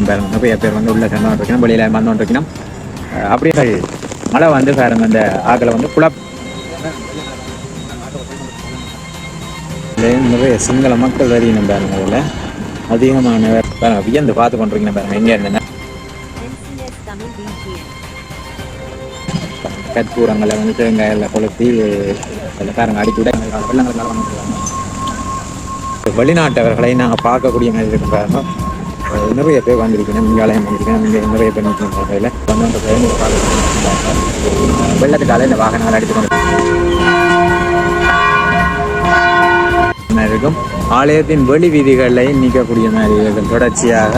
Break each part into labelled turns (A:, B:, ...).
A: பாருங்க நிறைய பேர் வந்து உள்ள சென்று இருக்கணும் வெளியில வந்து இருக்கணும். அஹ் அப்படியே மழை வந்து பாருங்க அந்த ஆக்களை வந்து குழப் நிறைய சிங்கள மக்கள் வரையணும் பாருங்க அதில் அதிகமானவர் பாருங்க வியந்து பார்த்து கொண்டிருக்கணும் பாருங்க எங்கே இருந்தேன்னா. கற்பூரங்களை வந்து தேங்காயில் கொளுத்தி அதில் பாருங்க அடித்து விட வெள்ளங்களுக்காக வெளிநாட்டவர்களை நாங்கள் பார்க்கக்கூடிய மாதிரி இருக்கும் பாருங்க. அஹ் நிறைய பேர் வந்திருக்கணும். இங்காலயம் வந்திருக்கணும். இங்கே நிறைய பேர் நிற்கணும் வகையில் வந்து வெள்ளத்துக்கால இந்த வாகனங்கள் அடித்துக்கொண்டு. இருக்கும். ஆலயத்தின் வெளி வீதிகளை நீக்கக்கூடிய மாதிரி தொடர்ச்சியாக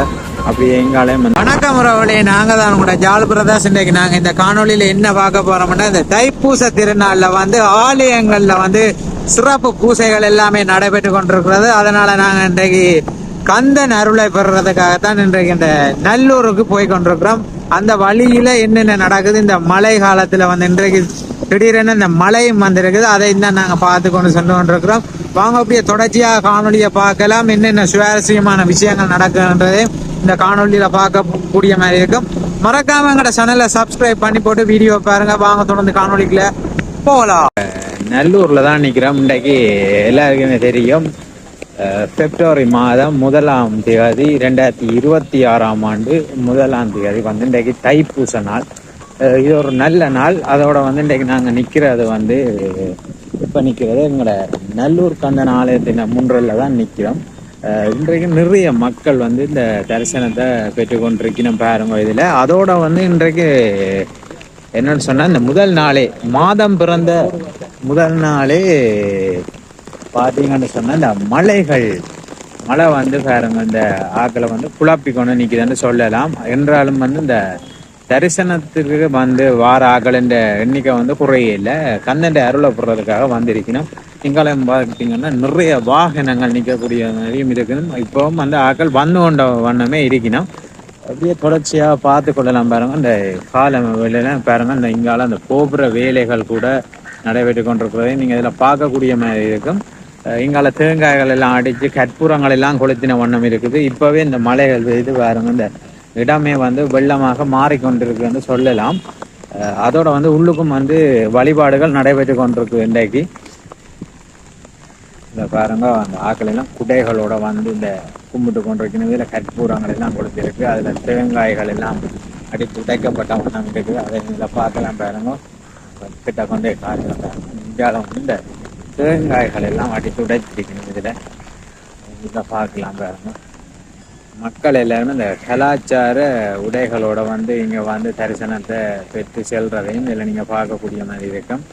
A: அப்படியே எங்காலயம் வணக்கம் உறவுகளே. நாங்க தான் கூட ஜால் பிரதாஸ் இன்றைக்கு நாங்க இந்த காணொலியில என்ன பார்க்க போறோம்னா இந்த தைப்பூச திருநாள்ல வந்து ஆலயங்கள்ல வந்து சிறப்பு பூசைகள் எல்லாமே நடைபெற்று கொண்டிருக்கிறது. அதனால நாங்க இன்றைக்கு கந்தன் அருளை பெறுறதுக்காகத்தான் இன்றைக்கு இந்த நல்லூருக்கு போய் கொண்டிருக்கிறோம். அந்த வழியில என்னென்ன நடக்குது? இந்த மழை காலத்துல வந்து இன்றைக்கு திடீரென இந்த மழையும் வந்திருக்குது. அதை தான் நாங்க பார்த்து கொண்டு சென்று கொண்டிருக்கிறோம். வாங்க அப்படியே தொடர்ச்சியாக காணொலியை பார்க்கலாம். என்னென்ன சுவாரஸ்யமான விஷயங்கள் நடக்குன்றதே இந்த காணொலியில பார்க்க கூடிய மாதிரி இருக்கும். மறக்காம எங்கட சேனலை சப்ஸ்கிரைப் பண்ணி போட்டு வீடியோ பாருங்க. வாங்க தொடர்ந்து காணொலிக்குள்ள போகலாம். நல்லூர்ல தான் நிக்கிறோம். இன்றைக்கு எல்லாருக்குமே தெரியும். பிப்ரவரி மாதம் முதலாம் தேதி ரெண்டாயிரத்தி இருபத்தி ஆறாம் ஆண்டு முதலாம் தேதி வந்து இன்றைக்கு தைப்பூச நாள். இது ஒரு நல்ல நாள். அதோட வந்து இன்றைக்கு நாங்கள் நிற்கிறது வந்து இப்போ நிற்கிறது எங்களோட நல்லூர் கந்தன் ஆலயத்தின் முன்றல்ல தான் நிற்கிறோம் இன்றைக்கு நிறைய மக்கள் வந்து இந்த தரிசனத்தை பெற்றுக்கொண்டிருக்கணும் பாருங்க இதில். அதோட வந்து இன்றைக்கு என்னன்னு சொன்னால் இந்த முதல் நாளே மாதம் பிறந்த முதல் நாளே பார்த்தீங்கன்னு சொன்னால் இந்த மலைகள் மழை வந்து பாருங்க இந்த ஆக்களை வந்து குழப்பி கொண்டு நிற்கிதுன்னு சொல்லலாம். என்றாலும் வந்து இந்த தரிசனத்துக்கு வந்து வார ஆக்களின் எண்ணிக்கை வந்து குறையில்லை கந்தண்ட அருளை போடுறதுக்காக வந்திருக்கணும். திங்களம் பார்த்தீங்கன்னா நிறைய வாகனங்கள் நிற்கக்கூடிய நிறையும் இருக்குது இப்போவும் வந்து ஆக்கள் வந்து கொண்ட வண்ணமே இருக்கணும். அப்படியே தொடர்ச்சியாக பார்த்து கொள்ளலாம் பாருங்க. இந்த கால வேலையெல்லாம் பாருங்க இந்த இங்கால அந்த கோபுர வேலைகள் கூட நடைபெற்று கொண்டிருக்கிறதை நீங்கள் இதில் பார்க்கக்கூடிய மாதிரி இருக்கும். இங்கால தேங்காய்கள் எல்லாம் அடிச்சு கற்பூரங்கள் எல்லாம் கொளுத்தின வண்ணம் இருக்குது. இப்பவே இந்த மலைகள் பெய்து பாருங்க. இந்த இடமே வந்து வெள்ளமாக மாறிக்கொண்டிருக்குன்னு சொல்லலாம். அதோட வந்து உள்ளுக்கும் வந்து வழிபாடுகள் நடைபெற்று கொண்டிருக்கு இன்றைக்கு. இந்த பாருங்க அந்த ஆக்கள் எல்லாம் குடைகளோட வந்து இந்த கும்பிட்டு கொண்டிருக்கணும் இதுல கற்பூரங்கள் எல்லாம் கொடுத்திருக்கு அதுல தேங்காய்கள் எல்லாம் அடித்து உடைக்கப்பட்ட வண்ணம் இருக்குது. அதை இதில் பார்க்கலாம் பாருங்க. கிட்ட கொண்டே காட்டுறேன் இந்தியாவில் வந்து இந்த தேங்காய்கள் எல்லாம் அடித்து உடைச்சிருக்கணும் இதுல. இதை பார்க்கலாம் பாருங்க. மக்கள் எல்லாருமே இந்த கலாச்சார உடைகளோட வந்து இங்க வந்து தரிசனத்தை பெற்று செல்றதையும் இதில் நீங்க பார்க்கக்கூடிய மாதிரி இருக்கும்.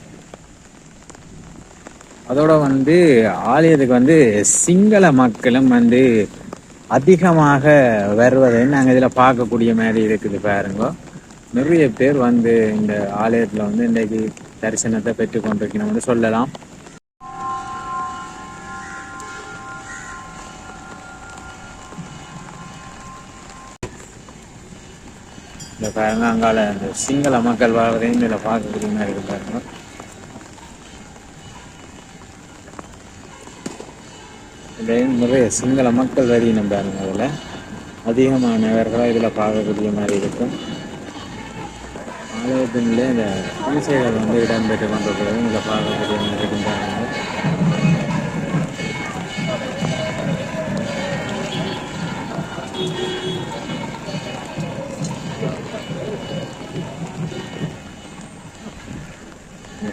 A: அதோட வந்து ஆலயத்துக்கு வந்து சிங்கள மக்களும் வந்து அதிகமாக வருவதை நாங்கள் இதில் பார்க்கக்கூடிய மாதிரி இருக்குது பாருங்க. நிறைய பேர் வந்து இந்த ஆலயத்தில் வந்து இன்றைக்கு தரிசனத்தை பெற்று கொண்டிருக்கணும்னு சொல்லலாம். இந்த பாருங்க அங்கால இந்த சிங்கள மக்கள் வாழ்வதையும் இதில் பார்க்கக்கூடிய மாதிரி இருக்கு பாருங்க. இதில் நிறைய சிங்கள மக்கள் வரையினம் பாருங்க அதில். அதிகமானவர்களாக இதில் பார்க்கக்கூடிய மாதிரி இருக்கும். ஆலயத்திலே இந்த பூசைகள் வந்து இடம்பெற்று கொண்டிருக்கிறது. இதில் பார்க்கக்கூடிய மாதிரி இருக்கும் பாருங்க.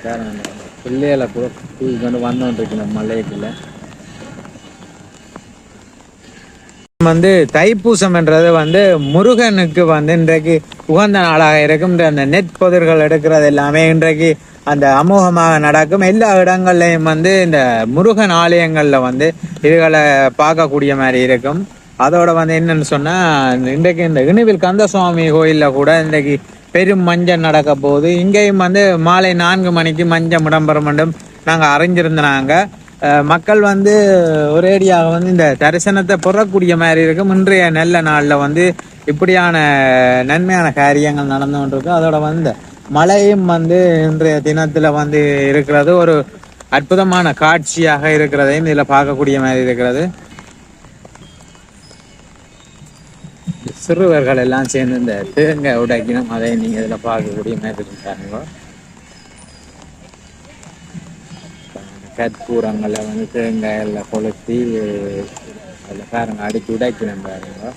A: காரணம் பிள்ளைகளை கூட தூக்கி கொண்டு நம்ம மலையத்தில் வந்து தைப்பூசம் என்றது வந்து முருகனுக்கு வந்து இன்றைக்கு உகந்த நாளாக இருக்கும் அந்த நெற்பொதிர்கள் எடுக்கிறது எல்லாமே இன்றைக்கு அந்த அமோகமாக நடக்கும். எல்லா இடங்கள்லையும் வந்து இந்த முருகன் ஆலயங்கள்ல வந்து இதுகளை பார்க்கக்கூடிய மாதிரி இருக்கும். அதோட வந்து என்னன்னு சொன்னா இன்றைக்கு இந்த இணுவில் கந்தசுவாமி கோயில்ல கூட இன்றைக்கு பெரும் மஞ்சள் நடக்க போகுது. இங்கேயும் வந்து மாலை நான்கு மணிக்கு மஞ்சள் விடம்பரம் மண்டும் நாங்கள் அறிஞ்சிருந்தாங்க மக்கள் வந்து ஒரேடியாக வந்து இந்த தரிசனத்தை புறக்கூடிய மாதிரி இருக்கும். இன்றைய நல்ல நாளில் வந்து இப்படியான நன்மையான காரியங்கள் நடந்து கொண்டிருக்கு. அதோட வந்து இந்த மழையும் வந்து இன்றைய தினத்தில் வந்து இருக்கிறது. ஒரு அற்புதமான காட்சியாக இருக்கிறதையும் இதில் பார்க்கக்கூடிய மாதிரி இருக்கிறது. சிறுவர்கள் எல்லாம் சேர்ந்து இந்த தேங்காய் உடைக்கணும். அதை நீங்க இதுல பார்க்கக்கூடிய மாதிரி இருக்காங்க கற்பூரங்களை வந்து தேங்காயில் கொளுத்தி அதில் பாருங்க அடிச்சு உடைக்கணும் பாருங்க.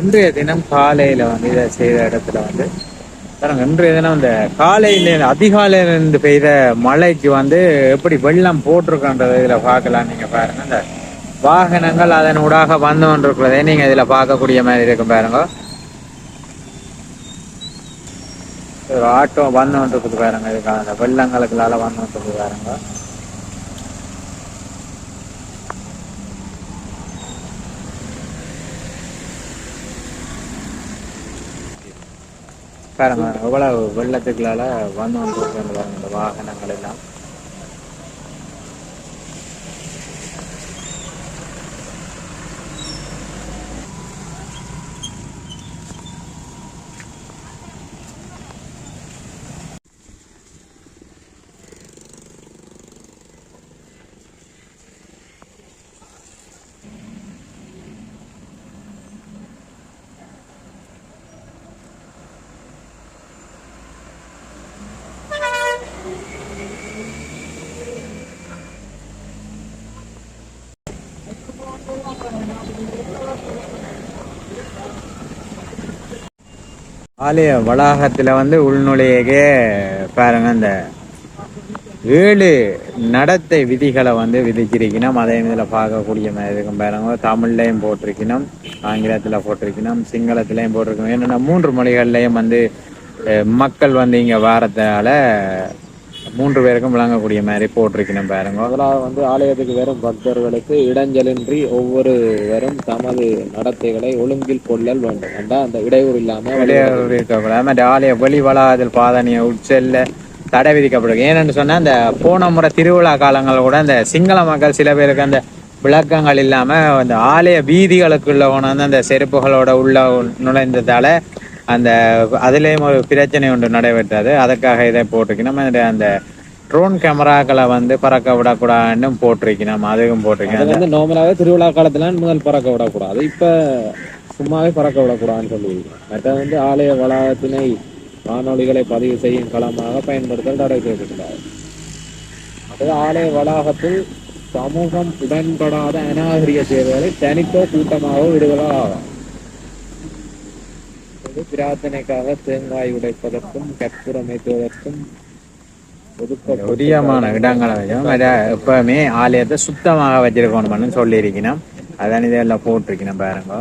A: இன்றைய தினம் காலையில வந்து இதை செய்த இடத்துல வந்து பாருங்க இன்றைய தினம் இந்த காலையில அதிகாலையில இருந்து பெய்த மழைக்கு வந்து எப்படி வெள்ளம் போட்டிருக்கன்றதை இதுல பார்க்கலாம். நீங்க பாருங்க இந்த வாகனங்கள் அதன் ஊடாக வந்து கொண்டிருக்கிறதே நீங்க இதுல பார்க்கக்கூடிய மாதிரி இருக்கும் பாருங்க. ஒரு ஆட்டோ வந்து கொண்டிருக்குது பாருங்க இதுக்காக அந்த வெள்ளங்களுக்குள்ளால வந்து கொண்டிருக்குது பாருங்க. பாருங்க எவ்வளவு வெள்ளத்துக்களால வந்து வந்து இந்த வாகனங்கள் எல்லாம். ஆலய வளாகத்துல வந்து உள்நுழையவே பாருங்க இந்த ஏழு நடத்தை விதிகளை வந்து விதிச்சிருக்கணும். அதே இதில் பார்க்கக்கூடிய மாதிரி இருக்கும் பாருங்க. தமிழ்லையும் போட்டிருக்கணும் ஆங்கிலத்தில் போட்டிருக்கணும் சிங்களத்திலையும் போட்டிருக்கணும். என்னென்ன மூன்று மொழிகள்லையும் வந்து மக்கள் வந்து இங்கே வாரத்தால மூன்று பேருக்கும் விளங்கக்கூடிய மாதிரி போட்டிருக்கணும் பாருங்க.
B: முதலாவது வந்து ஆலயத்துக்கு வரும் பக்தர்களுக்கு இடைஞ்சலின்றி ஒவ்வொருவரும் தமது நடத்தைகளை ஒழுங்கில் கொள்ளல் வேண்டும். என்றா அந்த இடையூறு இல்லாம
A: இடையூறு இருக்கக்கூடாது. மற்ற ஆலய வெளி வளாகத்தில் பாதனிய உட்செல்ல தடை விதிக்கப்பட்டிருக்கு. ஏன்னு சொன்னா இந்த போன முறை திருவிழா காலங்கள் கூட இந்த சிங்கள மக்கள் சில பேருக்கு அந்த விளக்கங்கள் இல்லாம அந்த ஆலய வீதிகளுக்குள்ள கொண்டாந்து அந்த செருப்புகளோட உள்ள நுழைந்ததால அந்த அதுலயும் ஒரு பிரச்சனை ஒன்று நடைபெற்றது. அதுக்காக இதை போட்டிருக்கணும். அந்த- அந்த ட்ரோன் கேமராக்களை வந்து பறக்க விடக்கூடாதுன்னு போட்டிருக்கணும். அதுவும்
B: அது
A: போட்டிருக்கணும்
B: வந்து நார்மலாவே திருவிழா காலத்துல முதல் பறக்க விடக்கூடாது. இப்ப சும்மாவே பறக்க விடக்கூடாதுன்னு சொல்லியிருக்கோம் மற்ற வந்து ஆலய வளாகத்தினை வானொலிகளை பதிவு செய்யும் களமாக பயன்படுத்தல் தடை செய்யப்பட்டுள்ளது. அது ஆலய வளாகத்தில் சமூகம் உடன்படாத அநாகரிக சேவைகளை தனித்தோ கூட்டமாக விடுவதாக இது பிரார்த்தனைக்காக தேங்காய் உடைப்பதற்கும் கற்பூரம் ஏற்றுவதற்கும் புதியமான
A: இடங்களையும் இடங்களை எப்பவுமே ஆலயத்தை சுத்தமாக வச்சிருக்கணும்னு சொல்லியிருக்கணும். அதான் இதெல்லாம் போட்டிருக்கணும் பாருங்க.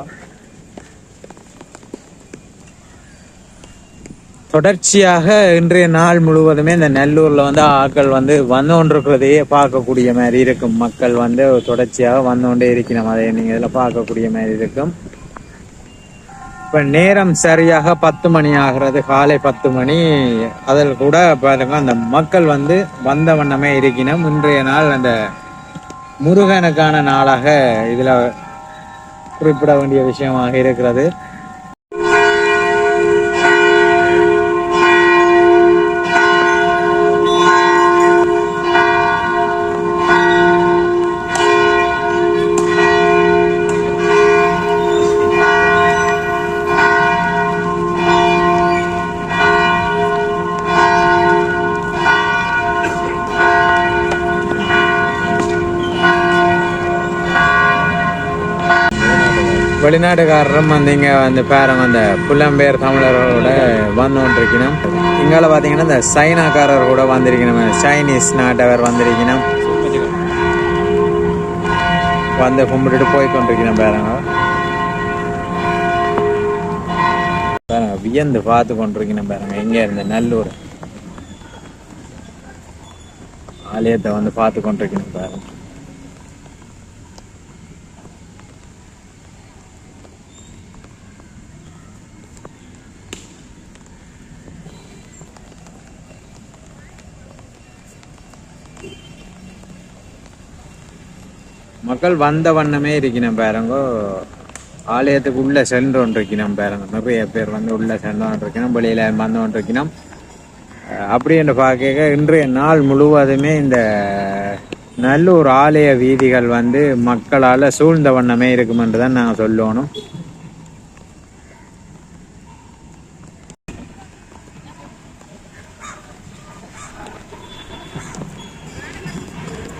A: தொடர்ச்சியாக இன்றைய நாள் முழுவதுமே இந்த நெல்லூர்ல வந்து ஆட்கள் வந்து வந்து கொண்டிருக்கிறதையே பார்க்கக்கூடிய மாதிரி இருக்கும். மக்கள் வந்து தொடர்ச்சியாக வந்து கொண்டே இருக்கணும். அதை நீங்க இதுல பார்க்கக்கூடிய மாதிரி இருக்கும். இப்ப நேரம் சரியாக பத்து மணி ஆகிறது. காலை பத்து மணி. அதில் கூட பாருங்க அந்த மக்கள் வந்து வந்த வண்ணமே இருக்கணும் இன்றைய நாள் அந்த முருகனுக்கான நாளாக இதுல குறிப்பிட வேண்டிய விஷயமாக இருக்கிறது. வெளிநாட்டுக்காரரும் வந்து இங்கே வந்து பேரம் அந்த புலம்பெயர் தமிழர்களோட வந்து இங்கால பார்த்தீங்கன்னா இந்த சைனாக்காரர் கூட வந்திருக்கணும். சைனீஸ் நாட்டவர் வந்திருக்கணும். வந்து கும்பிட்டுட்டு போய் கொண்டிருக்கணும் பேரங்க. பாருங்க வியந்து பார்த்து கொண்டிருக்கணும் பாருங்க. எங்க இருந்து நல்லூர் ஆலயத்தை வந்து பார்த்து கொண்டிருக்கணும் பாருங்க. மக்கள் வந்த வண்ணமே இருக்கணும் பாருங்க. ஆலயத்துக்கு உள்ள சென்று கொண்டிருக்கணும் பாருங்க. நிறைய பேர் வந்து உள்ள சென்று கொண்டிருக்கணும் வெளியில வந்து கொண்டிருக்கணும் அப்படி என்று பார்க்க இன்றைய நாள் முழுவதுமே இந்த நல்லூர் ஆலய வீதிகள் வந்து மக்களால் சூழ்ந்த வண்ணமே இருக்கும் என்று தான் நாங்கள் சொல்லணும்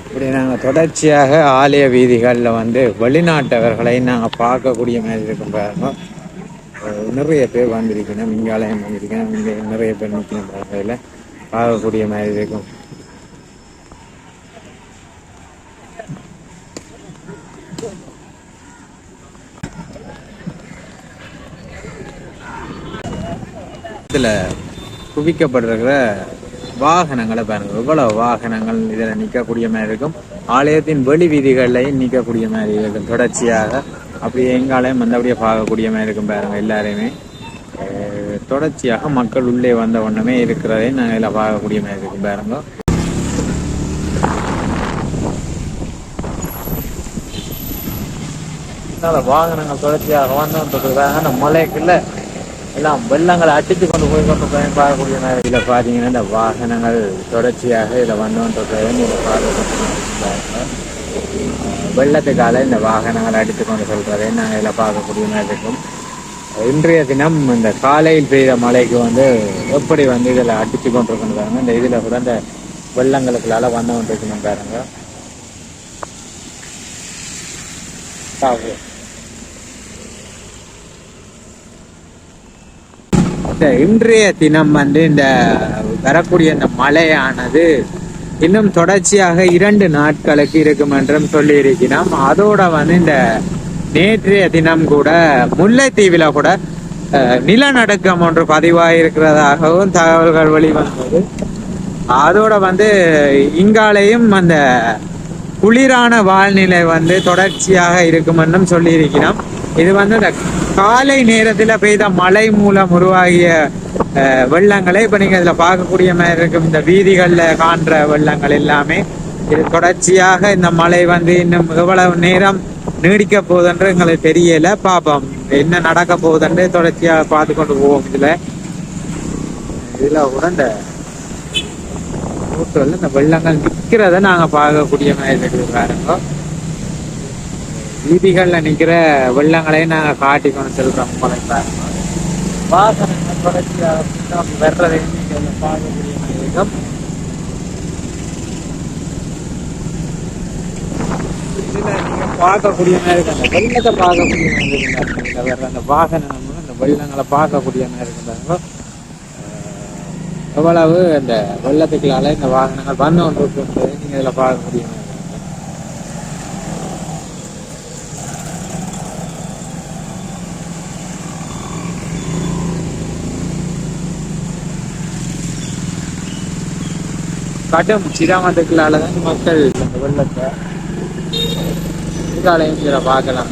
A: இப்படி நாங்கள் தொடர்ச்சியாக ஆலய வீதிகளில் வந்து வெளிநாட்டவர்களை நாங்கள் பார்க்கக்கூடிய மாதிரி இருக்கும் பாருங்க. நிறைய பேர் வந்திருக்கணும் இங்கே வந்திருக்கணும் இங்கே நிறைய பேர் நிற்கணும் பாருங்க பார்க்கக்கூடிய மாதிரி இருக்கும். இதில் குவிக்கப்பட்டிருக்கிற வாகனங்களை பாருங்க எவ்வளவு வாகனங்கள் இதில் நிற்கக்கூடிய மாதிரி இருக்கும். ஆலயத்தின் வெளி வீதிகளையும் நிற்கக்கூடிய மாதிரி இருக்கும். தொடர்ச்சியாக அப்படியே எங்காலையும் வந்தபடியே பார்க்கக்கூடிய மாதிரி இருக்கும் பாருங்கள் எல்லாரையுமே. தொடர்ச்சியாக மக்கள் உள்ளே வந்த ஒன்றுமே இருக்கிறதையும் நாங்கள் இதில் பார்க்கக்கூடிய மாதிரி இருக்கும் பாருங்க. வாகனங்கள் தொடர்ச்சியாக வந்து அந்த மலைக்குள்ள எல்லாம் வெள்ளங்களை அடித்து கொண்டு போய் கொண்டு போய் பார்க்கக்கூடிய நேரம் இதில் பார்த்தீங்கன்னா இந்த வாகனங்கள் தொடர்ச்சியாக இதில் வந்துன்றதை நீங்கள் பார்க்க வெள்ளத்துக்கால இந்த வாகனங்கள் அடித்து கொண்டு சொல்றதை நாங்கள் இதில் பார்க்கக்கூடிய மாதிரி இருக்கும் இன்றைய தினம் இந்த காலையில் பெய்த மழைக்கு வந்து எப்படி வந்து இதில் அடித்து கொண்டிருக்கணும் இந்த இதில் கூட இந்த வெள்ளங்களுக்குள்ளால வந்து கொண்டிருக்கணும் பாருங்க பாவம். இந்த இன்றைய தினம் வந்து இந்த வரக்கூடிய இந்த மழையானது இன்னும் தொடர்ச்சியாக இரண்டு நாட்களுக்கு இருக்கும் என்றும் சொல்லி இருக்கிறோம் அதோட வந்து இந்த நேற்றைய தினம் கூட முல்லைத்தீவில கூட நிலநடுக்கம் ஒன்று பதிவாயிருக்கிறதாகவும் தகவல்கள் வெளிவந்தது. அதோட வந்து இங்காலையும் அந்த குளிரான வாழ்நிலை வந்து தொடர்ச்சியாக இருக்கும் என்றும் சொல்லியிருக்கிறோம். இது வந்து இந்த காலை நேரத்தில் பெய்த மழை மூலம் உருவாகிய அஹ், வெள்ளங்களை இப்போ நீங்கள் இதில் பார்க்கக்கூடிய மாதிரி இருக்கும் இந்த வீதிகளில் காண்ற வெள்ளங்கள் எல்லாமே. இது தொடர்ச்சியாக இந்த மழை வந்து இன்னும் எவ்வளவு நேரம் நீடிக்க போகுதுன்ற எங்களுக்கு தெரியல. பார்ப்போம். என்ன நடக்க போகுதுன்னு தொடர்ச்சியாக பார்த்து கொண்டு போவோம் இதில். இதில் உடந்த இந்த இந்த வெள்ளங்கள் நிற்கிறத நாங்கள் பார்க்கக்கூடிய மாதிரி இருக்குது பாருங்க. வீதிகளில் நிற்கிற வெள்ளங்களையும் நாங்கள் காட்டி கொண்டு செல்கிறோம் மலை பாருங்க வாகனங்கள் தொடர்ச்சியாக வர்றதையும் நீங்கள் பார்க்கக்கூடிய மாதிரி இருக்கும் இதுல நீங்க பார்க்கக்கூடிய மாதிரி இருக்கு அந்த வெள்ளத்தை பார்க்கக்கூடிய மாதிரி இருக்கு இதுல அந்த வாகனம் அந்த வெள்ளங்களை பார்க்கக்கூடிய மாதிரி இருந்தாங்க எவ்வளவு அந்த வெள்ளத்துக்குள்ளால இந்த வாகனங்கள் வந்து கொண்டு இருக்கிறது நீங்க இதுல பார்க்கக்கூடிய மாதிரி கடும் சிரமத்துக்குள்ளால தான் மக்கள் அந்த வெள்ளத்தை இதாலையும் சில பார்க்கலாம்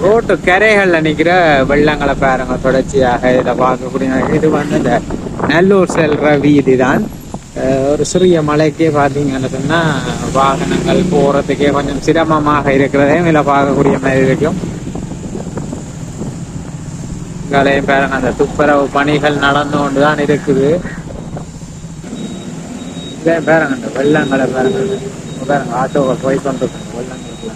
A: ரோட்டு கரைகள்ல நிக்கிற வெள்ளங்களை பாருங்க தொடர்ச்சியாக இதை பார்க்கக்கூடிய இது வந்து இந்த நல்லூர் செல்ற வீதி தான் ஒரு சிறிய மலைக்கே பார்த்தீங்கன்னு சொன்னா வாகனங்கள் போறதுக்கே கொஞ்சம் சிரமமாக இருக்கிறதையும் இதில் பார்க்கக்கூடிய மாதிரி இருக்கும். இங்காலையும் பாருங்க அந்த துப்புரவு பணிகள் நடந்து கொண்டு தான் இருக்குது. இதே பாருங்க அந்த வெள்ளங்களை பாருங்க. இங்க பாருங்க ஆட்டோவை போய் கொண்டு வெள்ளங்களுக்கு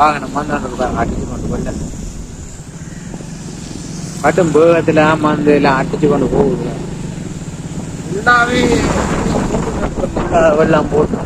A: வாகனம் வந்து பாருங்க அடிச்சு கொண்டு வெள்ளம் மட்டும் வேகத்துல வந்து எல்லாம் அடிச்சு கொண்டு போகுது. ஃபுல்லாவே வெள்ளம் போட்டு